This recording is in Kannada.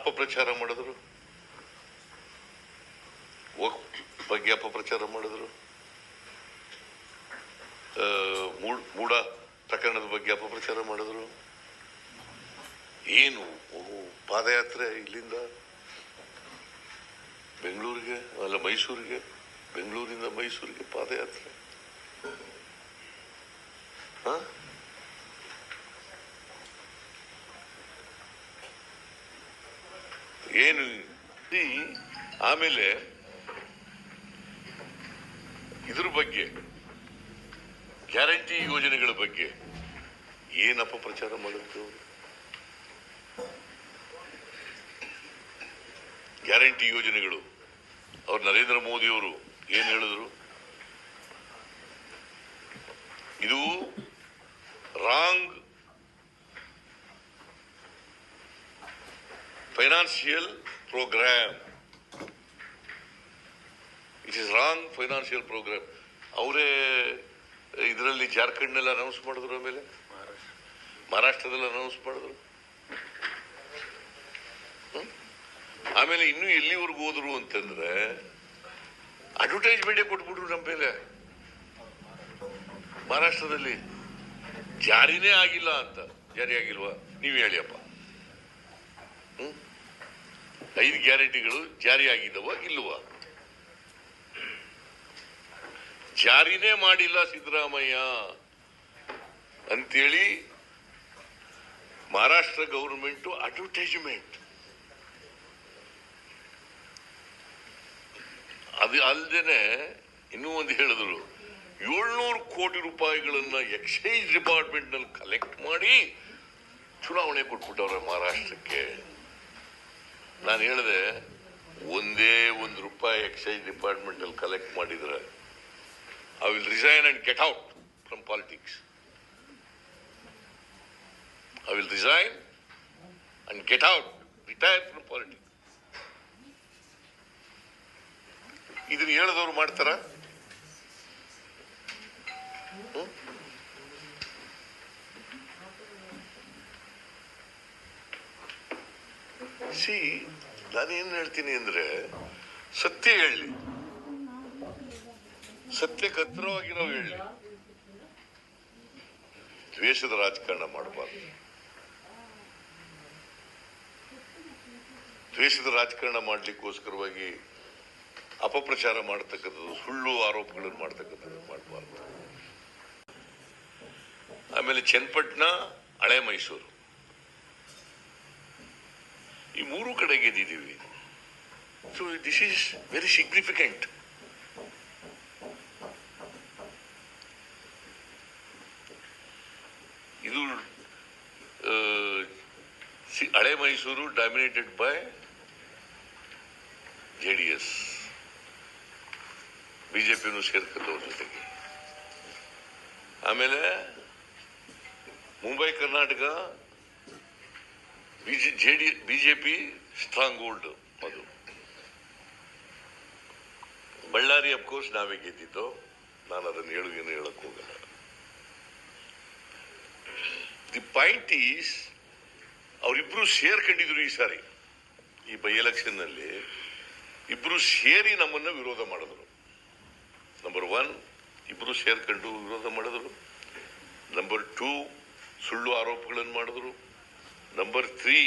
ಅಪಪ್ರಚಾರ ಮಾಡಿದ್ರು. ಬಗ್ಗೆ ಅಪಪ್ರಚಾರ ಮಾಡಿದ್ರು. ಮೂಡ್- ಮೂಡ ಪ್ರಕರಣದ ಬಗ್ಗೆ ಅಪಪ್ರಚಾರ ಮಾಡಿದ್ರು. ಏನು ಪಾದಯಾತ್ರೆ ಇಲ್ಲಿಂದ ಬೆಂಗಳೂರಿಗೆ, ಅಲ್ಲ ಮೈಸೂರಿಗೆ, ಬೆಂಗಳೂರಿಂದ ಮೈಸೂರಿಗೆ ಪಾದಯಾತ್ರೆ. ಹ? ಏನು ಆಮೇಲೆ ಇದ್ರ ಬಗ್ಗೆ, ಗ್ಯಾರಂಟಿ ಯೋಜನೆಗಳ ಬಗ್ಗೆ ಏನಪ್ಪ ಪ್ರಚಾರ ಮಾಡಿದ್ರು ಗ್ಯಾರಂಟಿ ಯೋಜನೆಗಳು. ಅವ್ರು ನರೇಂದ್ರ ಮೋದಿ ಅವರು ಏನ್ ಹೇಳಿದ್ರು ಇದು wrong financial program it is wrong financial program ಅವರೇ ಇದರಲ್ಲಿ ಜಾರ್ಖಂಡ್ನೆಲ್ಲ ಅನೌನ್ಸ್ ಮಾಡಿದ್ರು ಆಮೇಲೆ? ಮಹಾರಾಷ್ಟ್ರದಲ್ಲಿ ಅನೌನ್ಸ್ ಮಾಡಿದ್ರು. ಆಮೇಲೆ ಇನ್ನೂ ಎಲ್ಲಿವರೆಗೂ ಹೋದ್ರು ಅಂತಂದ್ರೆ ಅಡ್ವರ್ಟೈಸ್ಮೆಂಟೇ ಕೊಟ್ಬಿಟ್ರು ನಮ್ಮ ಮೇಲೆ. ಮಹಾರಾಷ್ಟ್ರದಲ್ಲಿ. ಜಾರಿನೇ ಆಗಿಲ್ಲ ಅಂತ. ಜಾರಿ ಆಗಿಲ್ವಾ? ನೀವು ಹೇಳಿಯಪ್ಪ? ಐದು ಗ್ಯಾರಂಟಿಗಳು ಜಾರಿ ಇಲ್ಲವ? ಜಾರಿನೇ ಮಾಡಿಲ್ಲ ಸಿದ್ದರಾಮಯ್ಯ. ಅಂತೇಳಿ ಮಹಾರಾಷ್ಟ್ರ ಗೌರ್ಮೆಂಟ್ ಅಡ್ವರ್ಟೈಸ್ಮೆಂಟ್. ಅದು ಅಲ್ಲದೇನೆ ಇನ್ನೂ ಒಂದು ಹೇಳಿದ್ರು, ಏಳ್ನೂರು ಕೋಟಿ ರೂಪಾಯಿಗಳನ್ನ ಎಕ್ಸೈಸ್ ಡಿಪಾರ್ಟ್ಮೆಂಟ್ನಲ್ಲಿ ಕಲೆಕ್ಟ್ ಮಾಡಿ ಚುನಾವಣೆ ಕೊಟ್ಬಿಟ್ಟವ್ರೆ ಮಹಾರಾಷ್ಟ್ರಕ್ಕೆ. ನಾನು ಹೇಳಿದೆ, ಒಂದೇ ಒಂದು ರೂಪಾಯಿ ಎಕ್ಸೈಸ್ ಡಿಪಾರ್ಟ್ಮೆಂಟ್ ಅಲ್ಲಿ ಕಲೆಕ್ಟ್ ಮಾಡಿದ್ರೆ I will resign and get out from politics I will resign and get out retire from politics ಇದನ್ನ ಹೇಳಿದವರು ಮಾಡ್ತಾರ? ಸಿ ನಾನೇನು ಹೇಳ್ತೀನಿ ಅಂದ್ರೆ, ಸತ್ಯ ಹೇಳಿ. ಸತ್ಯಕ್ಕೆ ನಾವು ಹೇಳಿ. ದ್ವೇಷದ ರಾಜಕಾರಣ ಮಾಡಬಾರ್ದು. ದ್ವೇಷದ ರಾಜಕಾರಣ ಮಾಡಲಿಕ್ಕೋಸ್ಕರವಾಗಿ ಅಪಪ್ರಚಾರ ಮಾಡತಕ್ಕಂಥದ್ದು, ಸುಳ್ಳು ಆರೋಪಗಳನ್ನು ಮಾಡ್ತಕ್ಕಂಥದ್ದು ಮಾಡಬಾರ್ದು. ಆಮೇಲೆ ಚನ್ನಪಟ್ಟಣ, ಹಳೆ ಮೈಸೂರು. ಈ ಮೂರು ಕಡೆ ಗೆದ್ದಿದ್ದೀವಿ so this is very significant ಇದು ಹಳೆ Mysuru dominated by J D S. ಬಿಜೆಪಿನೂ ಸೇರ್ಕೊಂಡವ್ರ ಜೊತೆಗೆ. ಆಮೇಲೆ Mumbai, Karnataka J D BJP stronghold ಅದು. ಬಳ್ಳಾರಿ ಅಫ್ಕೋರ್ಸ್ ನಾವೇ ಗೆದ್ದಿದ್ದು. ನಾನು ಅದನ್ನು ಹೇಳು ಹೇಳಕ್ ಹೋಗಲ್ಲ. ದಿ ಪಾಯಿಂಟ್ ಈಸ್ ಅವರಿಬ್ರು ಸೇರ್ಕೊಂಡಿದ್ರು ಈ ಸಾರಿ. ಈ ಬೈ ಎಲೆಕ್ಷನ್ನಲ್ಲಿ ಇಬ್ರು ಸೇರಿ ನಮ್ಮನ್ನ ವಿರೋಧ ಮಾಡಿದ್ರು. ನಂಬರ್ ಒನ್ ಇಬ್ರು ಸೇರ್ಕೊಂಡು ವಿರೋಧ ಮಾಡಿದ್ರು. ನಂಬರ್ ಟೂ ಸುಳ್ಳು ಆರೋಪಗಳನ್ನು ಮಾಡಿದ್ರು. Number three